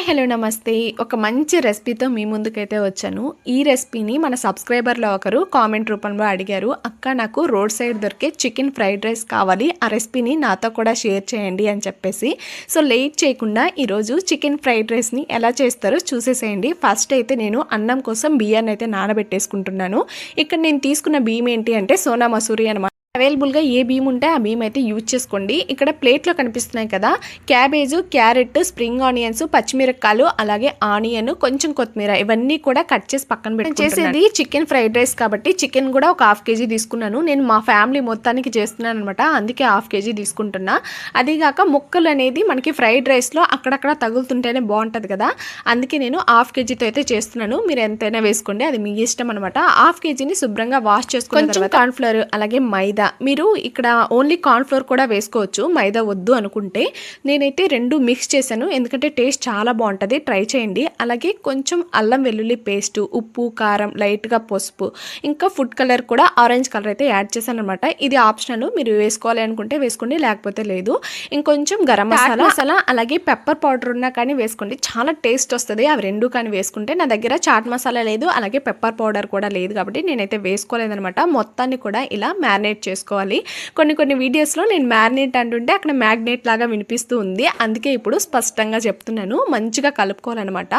Hi hello నమస్తే. ఒక మంచి రెసిపీతో మీ ముందుకైతే వచ్చాను. ఈ రెసిపీని మన సబ్స్క్రైబర్లో ఒకరు కామెంట్ రూపంలో అడిగారు. అక్క నాకు రోడ్ సైడ్ దొరికే చికెన్ ఫ్రైడ్ రైస్ కావాలి. ఆ రెసిపీని నాతో కూడా షేర్ చేయండి అని చెప్పేసి. సో లేట్ చేయకుండా ఈరోజు చికెన్ ఫ్రైడ్ రైస్ని ఎలా చేస్తారో చూసేసేయండి. ఫస్ట్ అయితే నేను అన్నం కోసం బియ్యాన్ని అయితే నానబెట్టేసుకుంటున్నాను. ఇక్కడ నేను తీసుకున్న బియ్యం ఏంటి అంటే సోనా మసూరి అనమాట అవైలబుల్గా ఏ బియ్యం ఉంటే ఆ బియ్యం అయితే యూజ్ చేసుకోండి. ఇక్కడ ప్లేట్లో కనిపిస్తున్నాయి కదా క్యాబేజు క్యారెట్ స్ప్రింగ్ ఆనియన్స్ పచ్చిమిరపకాయలు అలాగే ఆనియన్ కొంచెం కొత్తిమీర ఇవన్నీ కూడా కట్ చేసి పక్కన పెట్టి చేసేది చికెన్ ఫ్రైడ్ రైస్ కాబట్టి చికెన్ కూడా ఒక హాఫ్ కేజీ తీసుకున్నాను. నేను మా ఫ్యామిలీ మొత్తానికి చేస్తున్నాను అనమాట అందుకే హాఫ్ కేజీ తీసుకుంటున్నా. అదిగాక ముక్కలు అనేది మనకి ఫ్రైడ్ రైస్లో అక్కడక్కడ తగులుతుంటేనే బాగుంటుంది కదా అందుకే నేను హాఫ్ కేజీతో అయితే చేస్తున్నాను. మీరు ఎంతైనా వేసుకోండి అది మీ ఇష్టం అనమాట హాఫ్ కేజీని శుభ్రంగా వాష్ చేసుకున్న తర్వాత కార్న్ఫ్లవర్ అలాగే మైదా మీరు ఇక్కడ ఓన్లీ కార్న్ఫ్లోర్ కూడా వేసుకోవచ్చు. మైదా వద్దు అనుకుంటే. నేనైతే రెండు మిక్స్ చేశాను. ఎందుకంటే టేస్ట్ చాలా బాగుంటుంది. ట్రై చేయండి. అలాగే కొంచెం అల్లం వెల్లుల్లి పేస్ట్ ఉప్పు కారం లైట్గా పసుపు ఇంకా ఫుడ్ కలర్ కూడా ఆరెంజ్ కలర్ అయితే యాడ్ చేశాను అనమాట ఇది ఆప్షనల్ మీరు వేసుకోవాలి అనుకుంటే వేసుకోండి. లేకపోతే లేదు. ఇంకొంచెం గరం మసాలా మసాలా అలాగే పెప్పర్ పౌడర్ ఉన్నా కానీ వేసుకోండి. చాలా టేస్ట్ వస్తుంది. అవి రెండు కానీ వేసుకుంటే నా దగ్గర చాట్ మసాలా లేదు. అలాగే పెప్పర్ పౌడర్ కూడా లేదు కాబట్టి నేనైతే వేసుకోలేదనమాట మొత్తాన్ని కూడా ఇలా మ్యారినేట్ చేసుకోవాలి. కొన్ని కొన్ని వీడియోస్లో నేను మ్యారినేట్ అంటుంటే అక్కడ మ్యాగ్నేట్ లాగా వినిపిస్తూ ఉంది. అందుకే ఇప్పుడు స్పష్టంగా చెప్తున్నాను. మంచిగా కలుపుకోవాలన్నమాట.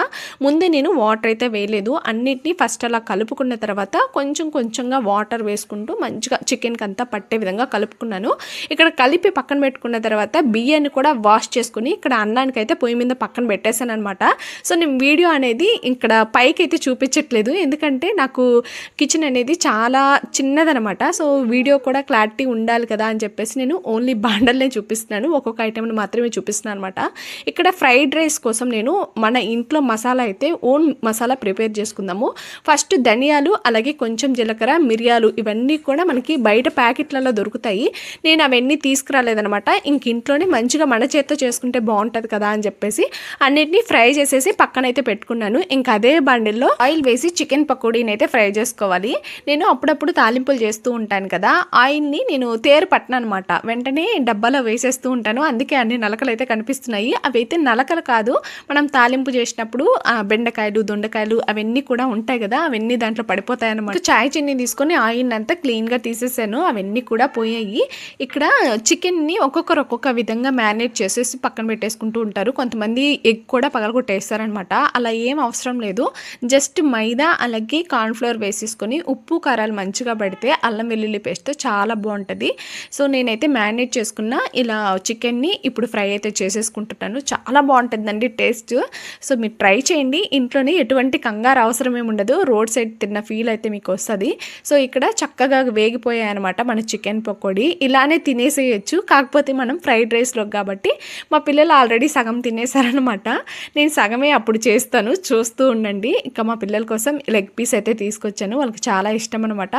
ముందే నేను వాటర్ అయితే వేయలేదు. అన్నిటినీ ఫస్ట్ అలా కలుపుకున్న తర్వాత కొంచెం కొంచెంగా వాటర్ వేసుకుంటూ మంచిగా చికెన్కి అంతా పట్టే విధంగా కలుపుకున్నాను. ఇక్కడ కలిపి పక్కన పెట్టుకున్న తర్వాత బియ్యాన్ని కూడా వాష్ చేసుకుని ఇక్కడ అన్నానికి అయితే పొయ్యి మీద పక్కన పెట్టేశాను అనమాట సో నేను వీడియో అనేది ఇక్కడ పైకి అయితే చూపించట్లేదు. ఎందుకంటే నాకు కిచెన్ అనేది చాలా చిన్నదనమాట సో వీడియో కూడా క్లారిటీ ఉండాలి కదా అని చెప్పేసి నేను ఓన్లీ బాండల్నే చూపిస్తున్నాను. ఒక్కొక్క ఐటెంని మాత్రమే చూపిస్తున్నాను అనమాట ఇక్కడ ఫ్రైడ్ రైస్ కోసం నేను మన ఇంట్లో మసాలా అయితే ఓన్ మసాలా ప్రిపేర్ చేసుకుందాము. ఫస్ట్ ధనియాలు అలాగే కొంచెం జీలకర్ర మిరియాలు ఇవన్నీ కూడా మనకి బయట ప్యాకెట్లలో దొరుకుతాయి. నేను అవన్నీ తీసుకురాలేదనమాట ఇంక ఇంట్లోనే మంచిగా మన చేత్తో చేసుకుంటే బాగుంటుంది కదా అని చెప్పేసి అన్నిటినీ ఫ్రై చేసేసి పక్కనైతే పెట్టుకున్నాను. ఇంకా అదే బండిల్లో ఆయిల్ వేసి చికెన్ పకోడీని అయితే ఫ్రై చేసుకోవాలి. నేను అప్పుడప్పుడు తాలింపులు చేస్తూ ఉంటాను కదా. ఆయిల్ని నేను తేరు పట్టను అనమాట వెంటనే డబ్బాలో వేసేస్తూ ఉంటాను. అందుకే అన్ని నలకలు అయితే కనిపిస్తున్నాయి. అవి అయితే నలకలు కాదు. మనం తాలింపు చేసినప్పుడు బెండకాయలు దొండకాయలు అవన్నీ కూడా ఉంటాయి కదా. అవన్నీ దాంట్లో పడిపోతాయి అనమాట చాయ్ చిన్ని తీసుకొని ఆయిల్ అంతా క్లీన్గా తీసేసాను. అవన్నీ కూడా పోయాయి. ఇక్కడ చికెన్ని ఒక్కొక్కరు ఒక్కొక్క విధంగా మ్యారినేట్ చేసేసి పక్కన పెట్టేసుకుంటూ ఉంటారు. కొంతమంది ఎగ్ కూడా పగలగొట్టేస్తారనమాట అలా ఏం అవసరం లేదు. జస్ట్ మైదా అలాగే కార్న్ఫ్లవర్ వేసేసుకొని ఉప్పు కారాలు మంచిగా పడితే అల్లం వెల్లుల్లి పేస్ట్తో చాలా చాలా బాగుంటుంది. సో నేనైతే మ్యారినేట్ చేసుకున్న ఇలా చికెన్ని ఇప్పుడు ఫ్రై అయితే చేసేసుకుంటున్నాను. చాలా బాగుంటుందండి టేస్ట్. సో మీరు ట్రై చేయండి. ఇంట్లోనే ఎటువంటి కంగారు అవసరం ఉండదు. రోడ్ సైడ్ తిన్న ఫీల్ అయితే మీకు వస్తుంది. సో ఇక్కడ చక్కగా వేగిపోయాయి అనమాట మన చికెన్ పకోడీ. ఇలానే తినేసేయచ్చు. కాకపోతే మనం ఫ్రైడ్ రైస్లో కాబట్టి మా పిల్లలు ఆల్రెడీ సగం తినేసారనమాట నేను సగమే అప్పుడు చేస్తాను. చూస్తూ ఉండండి. ఇంకా మా పిల్లల కోసం లెగ్ పీస్ అయితే తీసుకొచ్చాను. వాళ్ళకి చాలా ఇష్టం అనమాట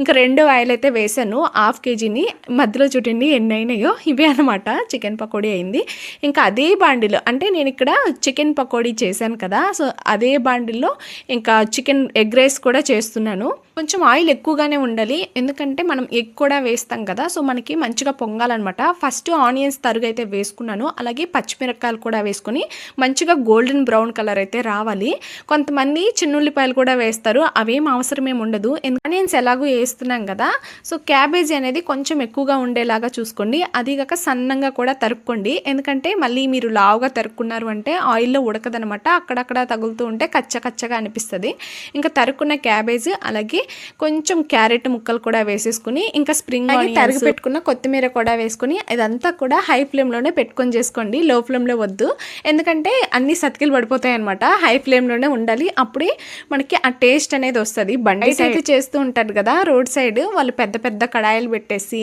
ఇంకా రెండు ఆయిల్ అయితే వేసాను. హాఫ్ కేజీని మధ్యలో చూడండి ఎన్ని అయినాయో ఇవే అనమాట చికెన్ పకోడీ అయింది. ఇంకా అదే బాండిలో అంటే నేను ఇక్కడ చికెన్ పకోడీ చేశాను కదా సో అదే బాండిల్లో ఇంకా చికెన్ ఎగ్ రైస్ కూడా చేస్తున్నాను. కొంచెం ఆయిల్ ఎక్కువగానే ఉండాలి. ఎందుకంటే మనం ఎగ్ కూడా వేస్తాం కదా సో మనకి మంచిగా పొంగాలన్నమాట. ఫస్ట్ ఆనియన్స్ తరుగు అయితే వేసుకున్నాను. అలాగే పచ్చిమిరపకాయలు కూడా వేసుకుని మంచిగా గోల్డెన్ బ్రౌన్ కలర్ అయితే రావాలి. కొంతమంది చిన్నుల్లిపాయలు కూడా వేస్తారు. అవేం అవసరం ఏమి ఉండదు. ఆనియన్స్ ఎలాగో వేస్తున్నాం కదా సో క్యాబేజీ అనేది కొంచెం ఎక్కువగా ఉండేలాగా చూసుకోండి. అదిగాక సన్నంగా కూడా తరుక్కోండి. ఎందుకంటే మళ్ళీ మీరు లావుగా తరుక్కున్నారు అంటే ఆయిల్లో ఉడకదనమాట అక్కడక్కడ తగులుతూ ఉంటే కచ్చ కచ్చగా అనిపిస్తుంది. ఇంకా తరుక్కున్న క్యాబేజ్ అలాగే కొంచెం క్యారెట్ ముక్కలు కూడా వేసేసుకుని ఇంకా స్ప్రింగ్ తరిగి పెట్టుకున్న కొత్తిమీర కూడా వేసుకుని ఇదంతా కూడా హై ఫ్లేమ్లోనే పెట్టుకొని చేసుకోండి. లో ఫ్లేమ్లో వద్దు. ఎందుకంటే అన్ని సతికిలు పడిపోతాయి అనమాట హై ఫ్లేమ్లోనే ఉండాలి. అప్పుడే మనకి ఆ టేస్ట్ అనేది వస్తుంది. బండి అయితే చేస్తూ ఉంటారు కదా రోడ్ సైడ్ వాళ్ళు పెద్ద పెద్ద కడాయిలు పెట్టేసి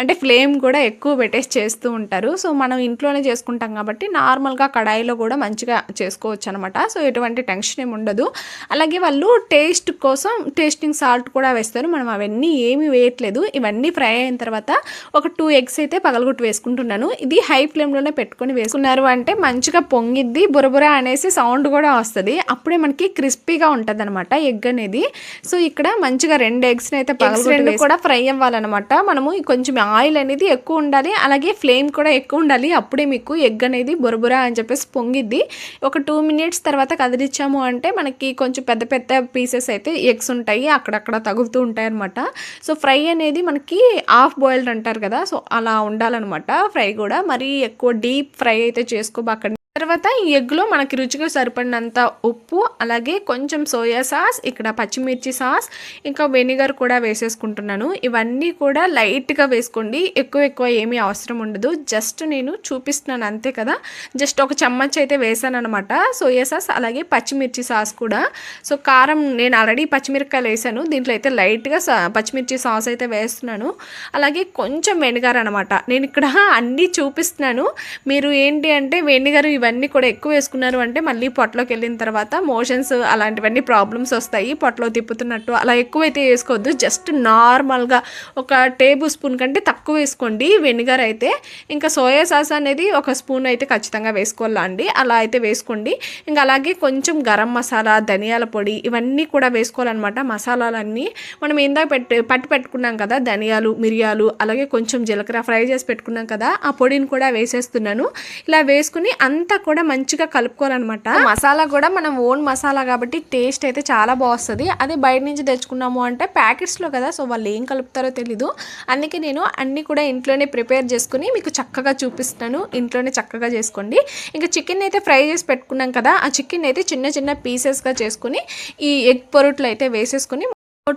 అంటే ఫ్లేమ్ కూడా ఎక్కువ పెట్టేసి చేస్తూ ఉంటారు. సో మనం ఇంట్లోనే చేసుకుంటాం కాబట్టి నార్మల్గా కడాయిలో కూడా మంచిగా చేసుకోవచ్చు అనమాట సో ఎటువంటి టెన్షన్ ఏమి ఉండదు. అలాగే వాళ్ళు టేస్ట్ కోసం టేస్టింగ్ సాల్ట్ కూడా వేస్తారు. మనం అవన్నీ ఏమి వేయట్లేదు. ఇవన్నీ ఫ్రై అయిన తర్వాత ఒక టూ ఎగ్స్ అయితే పగలగొట్టు వేసుకుంటున్నాను. ఇది హై ఫ్లేమ్లోనే పెట్టుకొని వేసుకున్నారు అంటే మంచిగా పొంగిద్ది బురబుర అనేసి సౌండ్ కూడా వస్తుంది. అప్పుడే మనకి క్రిస్పీగా ఉంటుంది అనమాట ఎగ్ అనేది. సో ఇక్కడ మంచిగా రెండు ఎగ్స్ని అయితే పగలగొట్టు కూడా ఫ్రై అవ్వాలన్నమాట. మనము కొంచెం ఆయిల్ అనేది ఎక్కువ ఉండాలి. అలాగే ఫ్లేమ్ కూడా ఎక్కువ ఉండాలి. అప్పుడే మీకు ఎగ్ అనేది బురబుర అని చెప్పేసి పొంగిద్ది. ఒక టూ మినిట్స్ తర్వాత కదిలిచ్చాము అంటే మనకి కొంచెం పెద్ద పెద్ద పీసెస్ అయితే ఎగ్స్ ఉంటాయి. అక్కడక్కడ తగులుతూ ఉంటాయి అనమాట సో ఫ్రై అనేది మనకి హాఫ్ బాయిల్డ్ అంటారు కదా సో అలా ఉండాలన్నమాట ఫ్రై కూడా. మరీ ఎక్కువ డీప్ ఫ్రై అయితే చేసుకోబాకండి తర్వాత ఈ ఎగ్లో మనకి రుచిగా సరిపడినంత ఉప్పు అలాగే కొంచెం సోయా సాస్ ఇక్కడ పచ్చిమిర్చి సాస్ ఇంకా వెనిగర్ కూడా వేసేసుకుంటున్నాను. ఇవన్నీ కూడా లైట్గా వేసుకోండి. ఎక్కువ ఎక్కువ ఏమీ అవసరం ఉండదు. జస్ట్ నేను చూపిస్తున్నాను అంతే కదా. జస్ట్ ఒక చమ్మచ్ అయితే వేసాను అనమాట సోయా సాస్ అలాగే పచ్చిమిర్చి సాస్ కూడా. సో కారం నేను ఆల్రెడీ పచ్చిమిరపకాయలు వేసాను. దీంట్లో అయితే లైట్గా పచ్చిమిర్చి సాస్ అయితే వేస్తున్నాను. అలాగే కొంచెం వెనిగర్ అనమాట నేను ఇక్కడ అన్నీ చూపిస్తున్నాను. మీరు ఏంటి అంటే వెనిగర్ ఇవన్నీ ఇవన్నీ కూడా ఎక్కువ వేసుకున్నారు అంటే మళ్ళీ పొట్టలోకి వెళ్ళిన తర్వాత మోషన్స్ అలాంటివన్నీ ప్రాబ్లమ్స్ వస్తాయి. పొట్టలో తిప్పుతున్నట్టు అలా ఎక్కువైతే వేసుకోవద్దు. జస్ట్ నార్మల్గా ఒక టేబుల్ స్పూన్ కంటే తక్కువ వేసుకోండి. వెనిగర్ అయితే ఇంకా సోయా సాస్ అనేది ఒక స్పూన్ అయితే ఖచ్చితంగా వేసుకోవాలా అండి. అలా అయితే వేసుకోండి. ఇంకా అలాగే కొంచెం గరం మసాలా ధనియాల పొడి ఇవన్నీ కూడా వేసుకోవాలన్నమాట. మసాలాలన్నీ మనం ఇందాక పెట్టి పట్టి పెట్టుకున్నాం కదా ధనియాలు మిరియాలు అలాగే కొంచెం జీలకర్ర ఫ్రై చేసి పెట్టుకున్నాం కదా ఆ పొడిని కూడా వేసేస్తున్నాను. ఇలా వేసుకుని అంతా కూడా మంచిగా కలుపుకోవాలన్నమాట. మసాలా కూడా మనం ఓన్ మసాలా కాబట్టి టేస్ట్ అయితే చాలా బాగుస్తుంది అదే బయట నుంచి తెచ్చుకున్నాము అంటే ప్యాకెట్స్లో కదా సో వాళ్ళు ఏం కలుపుతారో తెలీదు. అందుకే నేను అన్నీ కూడా ఇంట్లోనే ప్రిపేర్ చేసుకుని మీకు చక్కగా చూపిస్తాను. ఇంట్లోనే చక్కగా చేసుకోండి. ఇంకా చికెన్ అయితే ఫ్రై చేసి పెట్టుకున్నాం కదా ఆ చికెన్ అయితే చిన్న చిన్న పీసెస్గా చేసుకుని ఈ ఎగ్ పొరుట్లు అయితే వేసేసుకుని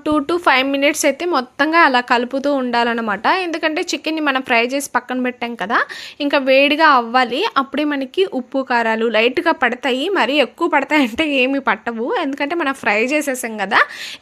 టూ టు ఫైవ్ మినిట్స్ అయితే మొత్తంగా అలా కలుపుతూ ఉండాలన్నమాట. ఎందుకంటే చికెన్ని మనం ఫ్రై చేసి పక్కన పెట్టాం కదా ఇంకా వేడిగా అవ్వాలి. అప్పుడే మనకి ఉప్పు కారాలు లైట్గా పడతాయి. మరీ ఎక్కువ పడతాయి అంటే ఏమి పట్టవు. ఎందుకంటే మనం ఫ్రై చేసేసాం కదా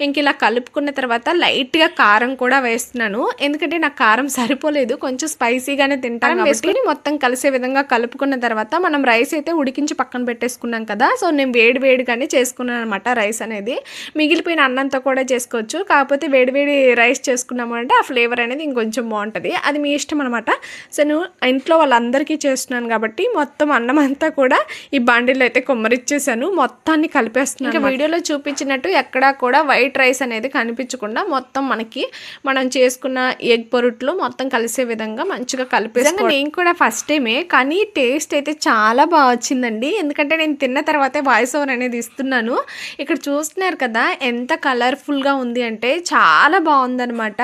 ఇంక ఇలా కలుపుకున్న తర్వాత లైట్గా కారం కూడా వేస్తున్నాను. ఎందుకంటే నాకు కారం సరిపోలేదు. కొంచెం స్పైసీగానే తింటాను వేసుకుని మొత్తం కలిసే విధంగా కలుపుకున్న తర్వాత మనం రైస్ అయితే ఉడికించి పక్కన పెట్టేసుకున్నాం కదా. సో నేను వేడి వేడిగానే చేసుకున్నాను అనమాట రైస్ అనేది. మిగిలిపోయిన అన్నంతో కూడా చేసుకో చేసుకోవచ్చు. కాకపోతే వేడివేడి రైస్ చేసుకున్నాము అంటే ఆ ఫ్లేవర్ అనేది ఇంకొంచెం బాగుంటుంది. అది మీ ఇష్టం అనమాట సో నేను ఇంట్లో వాళ్ళందరికీ చేస్తున్నాను కాబట్టి మొత్తం అన్నం అంతా కూడా ఈ బాండిల్లో అయితే కొమ్మరిచ్చేసాను. మొత్తాన్ని కలిపేస్తున్నాను ఇంకా వీడియోలో చూపించినట్టు ఎక్కడా కూడా వైట్ రైస్ అనేది కనిపించకుండా మొత్తం మనకి మనం చేసుకున్న ఎగ్ పొరుట్లు మొత్తం కలిసే విధంగా మంచిగా కలిపేసాను నేను కూడా ఫస్ట్ టైమే కానీ టేస్ట్ అయితే చాలా బాగా వచ్చిందండి. ఎందుకంటే నేను తిన్న తర్వాతే వాయిస్ ఓవర్ అనేది ఇస్తున్నాను. ఇక్కడ చూస్తున్నారు కదా ఎంత కలర్ఫుల్గా ఉంది ఉంది అంటే చాలా బాగుందనమాట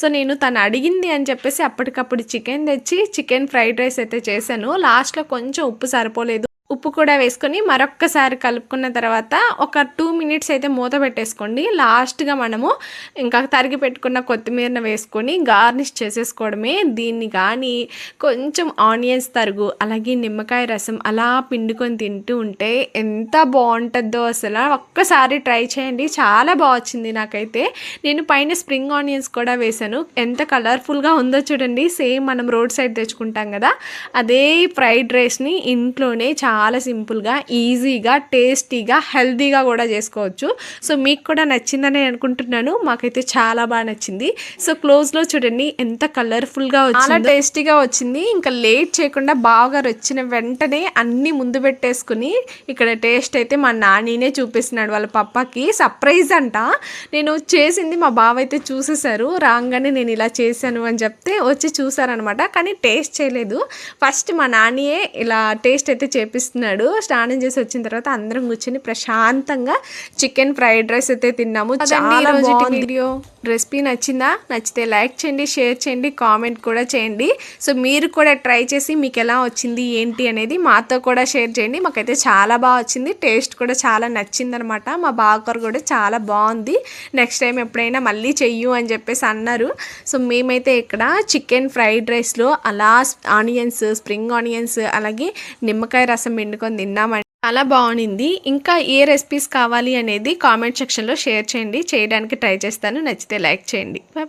సో నేను తను అడిగింది అని చెప్పేసి అప్పటికప్పుడు చికెన్ తెచ్చి చికెన్ ఫ్రైడ్ రైస్ అయితే చేశాను. లాస్ట్లో కొంచెం ఉప్పు సరిపోలేదు. ఉప్పు కూడా వేసుకొని మరొక్కసారి కలుపుకున్న తర్వాత ఒక టూ మినిట్స్ అయితే మూత పెట్టేసుకోండి. లాస్ట్గా మనము ఇంకా తరిగి పెట్టుకున్న కొత్తిమీరను వేసుకొని గార్నిష్ చేసేసుకోవడమే. దీన్ని కానీ కొంచెం ఆనియన్స్ తరుగు అలాగే నిమ్మకాయ రసం అలా పిండుకొని తింటూ ఉంటే ఎంత బాగుంటుందో అసలు. ఒక్కసారి ట్రై చేయండి. చాలా బాగా వచ్చింది నాకైతే. నేను పైన స్ప్రింగ్ ఆనియన్స్ కూడా వేశాను. ఎంత కలర్ఫుల్గా ఉందో చూడండి. సేమ్ మనం రోడ్ సైడ్ తెచ్చుకుంటాం కదా అదే ఫ్రైడ్ రైస్ని ఇంట్లోనే చాలా చాలా సింపుల్గా ఈజీగా టేస్టీగా హెల్తీగా కూడా చేసుకోవచ్చు. సో మీకు కూడా నచ్చిందని అనుకుంటున్నాను. మాకైతే చాలా బాగా నచ్చింది. సో క్లోజ్లో చూడండి ఎంత కలర్ఫుల్గా చాలా టేస్టీగా వచ్చింది. ఇంకా లేట్ చేయకుండా బాగా వచ్చిన వెంటనే అన్నీ ముందు పెట్టేసుకుని ఇక్కడ టేస్ట్ అయితే మా నానినే చూపిస్తున్నాడు వాళ్ళ పప్పకి సర్ప్రైజ్ అంట. నేను చేసింది మా బావ అయితే చూసేసారు రాగానే నేను ఇలా చేశాను అని చెప్తే వచ్చి చూసారనమాట కానీ టేస్ట్ చేయలేదు. ఫస్ట్ మా నానియే ఇలా టేస్ట్ అయితే చేపిస్తుంది చేస్తున్నాడు. స్నానం చేసి వచ్చిన తర్వాత అందరం కూర్చొని ప్రశాంతంగా చికెన్ ఫ్రైడ్ రైస్ అయితే తిన్నాము. చాలా వీడియో. రెసిపీ నచ్చిందా? నచ్చితే లైక్ చేయండి షేర్ చేయండి కామెంట్ కూడా చేయండి. సో మీరు కూడా ట్రై చేసి మీకు ఎలా వచ్చింది ఏంటి అనేది మాతో కూడా షేర్ చేయండి. మాకైతే చాలా బాగా వచ్చింది. టేస్ట్ కూడా చాలా నచ్చిందనమాట. మా బావగారు కూడా చాలా బాగుంది. నెక్స్ట్ టైం ఎప్పుడైనా మళ్ళీ చెయ్యు అని చెప్పేసి అన్నారు. సో మేమైతే ఇక్కడ చికెన్ ఫ్రైడ్ రైస్లో అలా ఆనియన్స్ స్ప్రింగ్ ఆనియన్స్ అలాగే నిమ్మకాయ రసం పిండుకొని తిన్నామండి చాలా బాగుంది ఇంకా ఏ రెసిపీస్ కావాలి అనేది కామెంట్ సెక్షన్లో షేర్ చేయండి. చేయడానికి ట్రై చేస్తాను. నచ్చితే లైక్ చేయండి. బాయ్